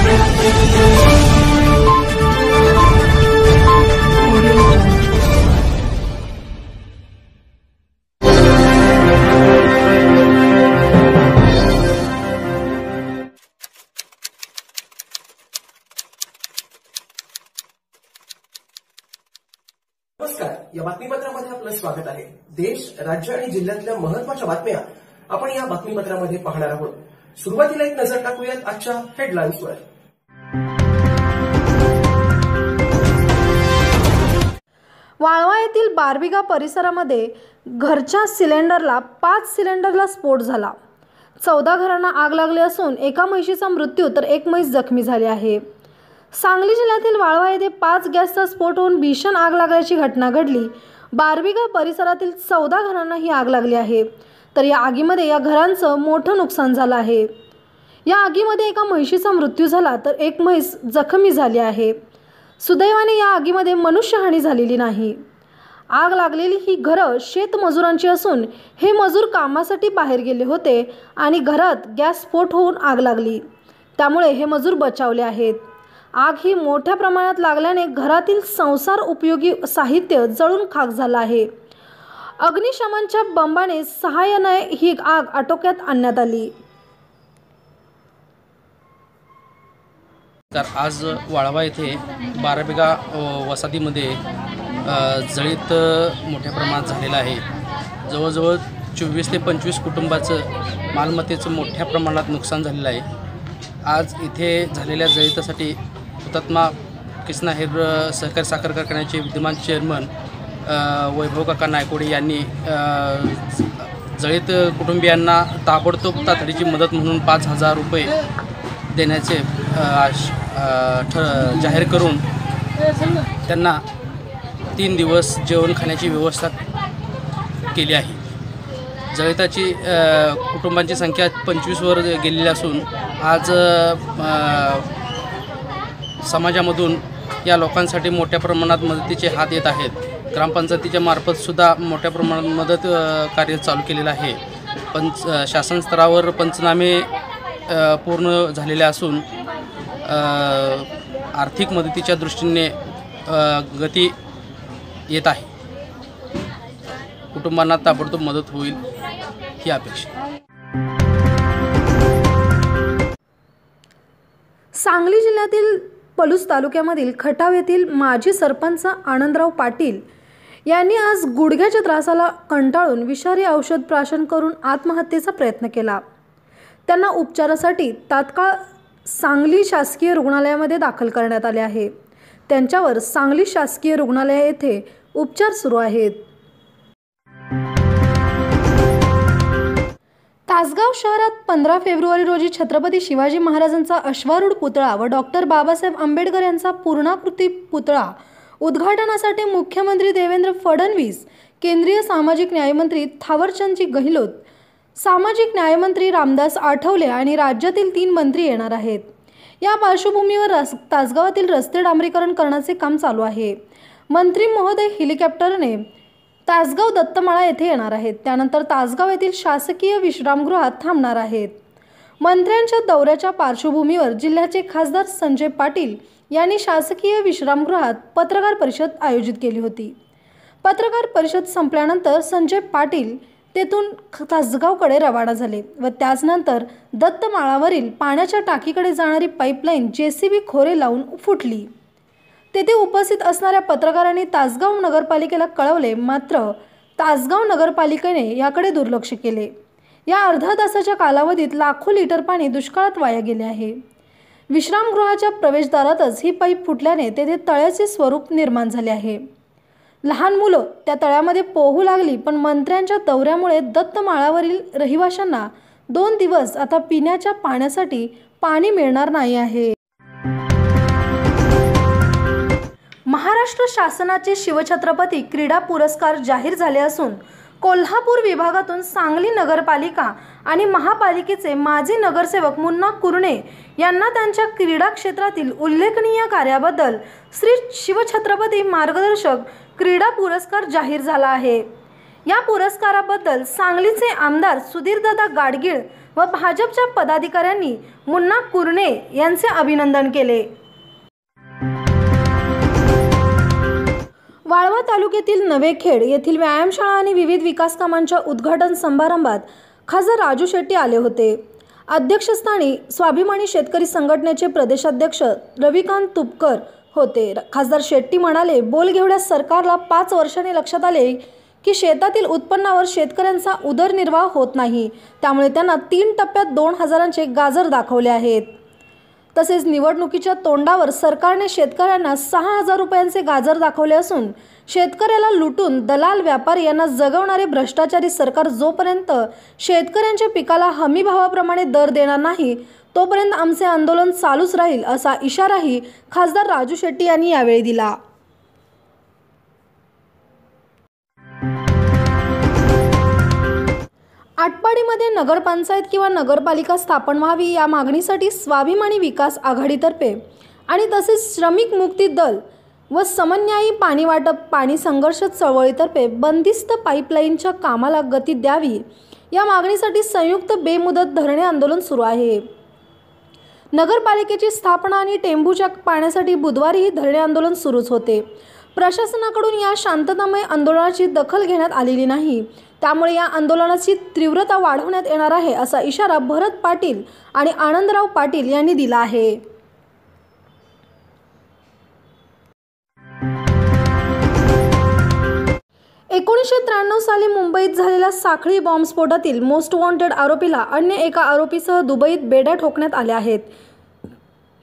नमस्कार. या बातमीपत्रामध्ये आपलं स्वागत आहे. देश राज्य आणि जिल्ह्यातल्या महत्त्वाच्या बातम्या आपण या बातमीपत्रामध्ये पाहणार आहोत. सुरुवातीला एक नजर टाकूयात आजच्या हेडलाईन्सवर वाळवा येथील बारबिगा परिसरामध्ये घरच्या सिलेंडरला पाच सिलेंडरला स्फोट झाला. चौदा घरांना आग लागली असून एका म्हैशीचा मृत्यू तर एक म्हैस जखमी झाली आहे. सांगली जिल्ह्यातील वाळवा येथे पाच गॅसचा स्फोट होऊन भीषण आग लागल्याची घटना घडली. बारबिगा परिसरातील चौदा घरांना ही आग लागली आहे. तर या आगीमध्ये या घरांचं मोठं नुकसान झालं आहे. या आगीमध्ये एका म्हैशीचा मृत्यू झाला तर एक म्हैस जखमी झाली आहे. सुदैवाने या आगीमध्ये मनुष्यहानी झालेली नाही. आग लागलेली ही घरं शेतमजुरांची असून हे मजूर कामासाठी बाहेर गेले होते आणि घरात गॅस स्फोट होऊन आग लागली. त्यामुळे हे मजूर बचावले आहेत. आग ही मोठ्या प्रमाणात लागल्याने घरातील संसार उपयोगी साहित्य जळून खाक झालं आहे. अग्निशमनच्या बंबाने सहाय्याने ही आग आटोक्यात आणण्यात आली. तर आज वाळवा येथे बाराबिगा वसाहतीमध्ये जळीत मोठ्या प्रमाणात झालेलं आहे. जवळजवळ चोवीस ते पंचवीस कुटुंबाचं मालमत्तेचं मोठ्या प्रमाणात नुकसान झालेलं आहे. आज इथे झालेल्या जळीतासाठी हुतात्मा कृष्णा हेर सहकारी साखर कारखान्याचे विद्यमान चेअरमन वैभव काका नायकोडे यांनी जळीत कुटुंबियांना ताबडतोब तातडीची मदत म्हणून पाच हजार रुपये देण्याचे आश- ठ जाहीर करून त्यांना तीन दिवस जेवण खाण्याची व्यवस्था केली आहे. जळिताची कुटुंबांची संख्या पंचवीसवर गेलेली असून आज समाजामधून या लोकांसाठी मोठ्या प्रमाणात मदतीचे हात येत आहेत. ग्रामपंचायतीच्या मार्फतसुद्धा मोठ्या प्रमाणात मदत कार्य चालू केलेलं आहे. पंच शासन स्तरावर पंचनामे पूर्ण झालेले असून आर्थिक मदतीच्या दृष्टीने गती येत आहे. कुटुंबांना ताबडतोब मदत होईल ही अपेक्षा सांगली जिल्ह्यातील पलूस तालुक्यामधील खटाव येथील माजी सरपंच आनंदराव पाटील यांनी आज गुडघ्याच्या त्रासाला कंटाळून विषारी औषध प्राशन करून आत्महत्येचा प्रयत्न केला. त्यांना उपचारासाठी तात्काळ सांगली शासकीय रुग्णालयामध्ये दाखल करण्यात आले आहे. त्यांच्यावर सांगली शासकीय रुग्णालय येथे उपचार सुरू आहेत. तासगाव शहरात पंधरा फेब्रुवारी रोजी छत्रपती शिवाजी महाराजांचा अश्वारूढ पुतळा व डॉक्टर बाबासाहेब आंबेडकर यांचा पूर्णाकृती पुतळा उद्घाटनासाठी मुख्यमंत्री देवेंद्र फडणवीस केंद्रीय सामाजिक न्यायमंत्री थावरचंदजी गहलोत सामाजिक न्यायमंत्री रामदास आठवले आणि राज्यातील तीन मंत्री येणार आहेत. या पार्श्वभूमीवर रस तासगावातील रस्ते डांबरीकरण करण्याचे काम चालू आहे. मंत्री महोदय हेलिकॉप्टरने तासगाव दत्तमाळा येथे येणार आहेत. त्यानंतर तासगाव येथील शासकीय विश्रामगृहात थांबणार आहेत. मंत्र्यांच्या दौऱ्याच्या पार्श्वभूमीवर जिल्ह्याचे खासदार संजय पाटील यांनी शासकीय विश्रामगृहात पत्रकार परिषद आयोजित केली होती. पत्रकार परिषद संपल्यानंतर संजय पाटील तेथून तासगावकडे रवाना झाले व त्याचनंतर दत्तमाळावरील पाण्याच्या टाकीकडे जाणारी पाईपलाईन जे सी बी खोरे लावून फुटली. तेथे उपस्थित असणाऱ्या पत्रकारांनी तासगाव नगरपालिकेला कळवले मात्र तासगाव नगरपालिकेने याकडे दुर्लक्ष केले. या अर्धा तासाच्या कालावधीत लाखो लिटर पाणी दुष्काळात वाया गेले आहे. विश्रामगृहाच्या प्रवेशद्वारातच ही पाईप फुटल्याने तेथे तळ्याचे स्वरूप निर्माण झाले आहे. लहान मुलं त्या तळ्यामध्ये पोहू लागली पण मंत्र्यांच्या दौऱ्यामुळे दत्तमाळावरील रहिवाशांना दोन दिवस आता पिण्याच्या पाण्यासाठी पाणी मिळणार नाही आहे. महाराष्ट्र शासनाचे शिवछत्रपती क्रीडा पुरस्कार जाहीर झाले असून कोल्हापूर विभागातून सांगली नगरपालिका आणि महापालिकेचे माजी नगरसेवक मुन्ना कुरणे यांना त्यांच्या क्रीडा क्षेत्रातील उल्लेखनीय कार्याबद्दल श्री शिवछत्रपती मार्गदर्शक क्रीडा पुरस्कार जाहीर झाला आहे. या पुरस्काराबद्दल सांगलीचे आमदार सुधीरदादा गाडगीळ व भाजपच्या पदाधिकाऱ्यांनी मुन्ना कुरणे यांचे अभिनंदन केले. वाळवा तालुक्यातील नवेखेड येथील व्यायामशाळा आणि विविध विकास कामांच्या उद्घाटन समारंभात खासदार राजू शेट्टी आले होते. अध्यक्षस्थानी स्वाभिमानी शेतकरी संघटनेचे प्रदेशाध्यक्ष रविकांत तुपकर होते. खासदार शेट्टी म्हणाले बोलघेवड्या सरकारला पाच वर्षांनी लक्षात आले की शेतातील उत्पन्नावर शेतकऱ्यांचा उदरनिर्वाह होत नाही. त्यामुळे त्यांना तीन टप्प्यात दोन हजारांचे गाजर दाखवले आहेत. तसेच निवडणुकीच्या तोंडावर सरकारने शेतकऱ्यांना सहा हजार रुपयांचे गाजर दाखवले असून शेतकऱ्याला लुटून दलाल व्यापारी यांना जगवणारे भ्रष्टाचारी सरकार जोपर्यंत शेतकऱ्यांच्या पिकाला हमी भावाप्रमाणे दर देणार नाही तोपर्यंत आमचे आंदोलन चालूच राहील असा इशाराही खासदार राजू शेट्टी यांनी यावेळी दिला. आटपाडीमध्ये नगरपंचायत किंवा नगरपालिका स्थापन व्हावी या मागणीसाठी स्वाभिमानी विकास आघाडीतर्फे आणि तसेच श्रमिक मुक्ती दल व समन्यायी पाणी वाटप पाणी संघर्ष चळवळीतर्फे बंदिस्त पाईपलाईनच्या कामाला गती द्यावी या मागणीसाठी संयुक्त बेमुदत धरणे आंदोलन सुरू आहे. नगरपालिकेची स्थापना आणि टेंभूच्या पाण्यासाठी बुधवारीही धरणे आंदोलन सुरूच होते. प्रशासनाकडून या शांततामय आंदोलनाची दखल घेण्यात आलेली नाही. त्यामुळे या आंदोलनाची तीव्रता वाढवण्यात येणार आहे असा इशारा भरत पाटील आणि आनंदराव पाटील यांनी दिला आहे. एकोणीसशे त्र्याण्णव साली मुंबईत झालेल्या साखळी बॉम्बस्फोटातील मोस्ट वॉन्टेड आरोपीला अन्य एका आरोपीसह दुबईत बेड्या ठोकण्यात आल्या आहेत.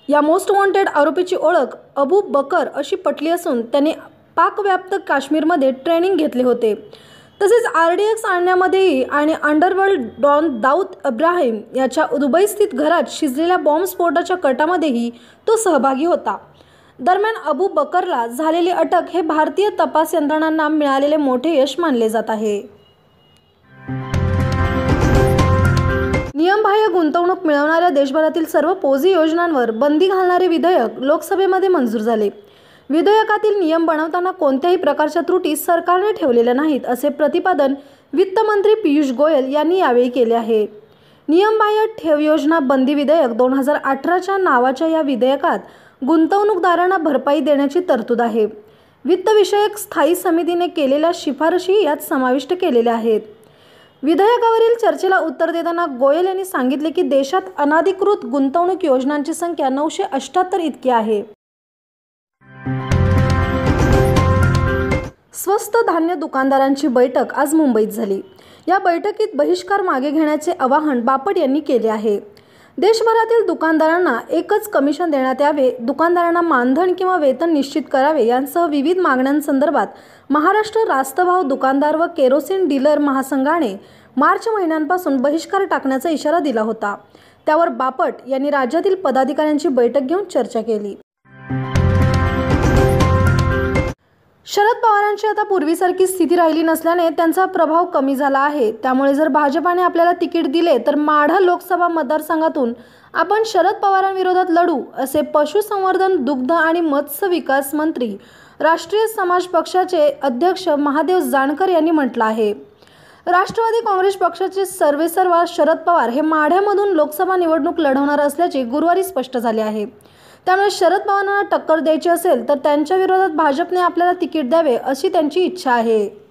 या मोस्ट वॉन्टेड आरोपीची ओळख अबू बकर अशी पटली असून त्याने पाकव्याप्त काश्मीरमध्ये ट्रेनिंग घेतले होते. तसेच आर डी एक्स आणण्यामध्येही आणि अंडरवर्ल्ड डॉन दाऊद अब्राहिम याच्या दुबईस्थित घरात शिजलेल्या बॉम्बस्फोटाच्या कटामध्येही तो सहभागी होता. दरम्यान अबू बकरला झालेली अटक हे भारतीय तपास यंत्रणांना मिळालेले मोठे यश मानले जात आहे. नियमबाह्य गुंतवणूक मिळवणाऱ्या देशभरातील सर्व पोझी योजनांवर बंदी घालणारे विधेयक लोकसभेमध्ये मंजूर झाले. विधेयकातील नियम बनवताना कोणत्याही प्रकारच्या त्रुटी सरकारने ठेवलेल्या नाहीत असे प्रतिपादन वित्तमंत्री पियुष गोयल यांनी यावेळी केले आहे. नियमबाह्य ठेव योजना बंदी विधेयक दोन हजार अठराच्या नावाच्या या विधेयकात गुंतवणूकदारांना भरपाई देण्याची तरतूद आहे. वित्तविषयक स्थायी समितीने केलेल्या शिफारशी यात समाविष्ट केलेल्या आहेत. विधेयकावरील चर्चेला उत्तर देताना गोयल यांनी सांगितले की देशात अनाधिकृत गुंतवणूक योजनांची संख्या नऊशे अष्ट्याहत्तर इतकी आहे. स्वस्त धान्य दुकानदारांची बैठक आज मुंबईत झाली. या बैठकीत बहिष्कार मागे घेण्याचे आवाहन बापट यांनी केले आहे. देशभरातील दुकानदारांना एकच कमिशन देण्यात यावे. दुकानदारांना मानधन किंवा वेतन निश्चित करावे यांसह विविध मागण्यांसंदर्भात महाराष्ट्र रास्तभाव दुकानदार व केरोसिन डीलर महासंघाने मार्च महिन्यांपासून बहिष्कार टाकण्याचा इशारा दिला होता. त्यावर बापट यांनी राज्यातील पदाधिकाऱ्यांची बैठक घेऊन चर्चा केली. शरद पवारांची आता पूर्वीसारखी स्थिती राहिली नसल्याने त्यांचा प्रभाव कमी झाला आहे. त्यामुळे जर भाजपाने आपल्याला तिकीट दिले तर माढा लोकसभा मतदारसंघातून आपण शरद पवारांविरोधात लढू असे पशुसंवर्धन दुग्ध आणि मत्स्य विकास मंत्री राष्ट्रीय समाज पक्षाचे अध्यक्ष महादेव जानकर यांनी म्हटलं आहे. राष्ट्रवादी काँग्रेस पक्षाचे सर्वेसर्वा शरद पवार हे माढ्यामधून लोकसभा निवडणूक लढवणार असल्याचे गुरुवारी स्पष्ट झाले आहे. त्यामुळे शरद पवारांना टक्कर द्यायची असेल तर त्यांच्या विरोधात भाजपने आपल्याला तिकीट द्यावे अशी त्यांची इच्छा आहे.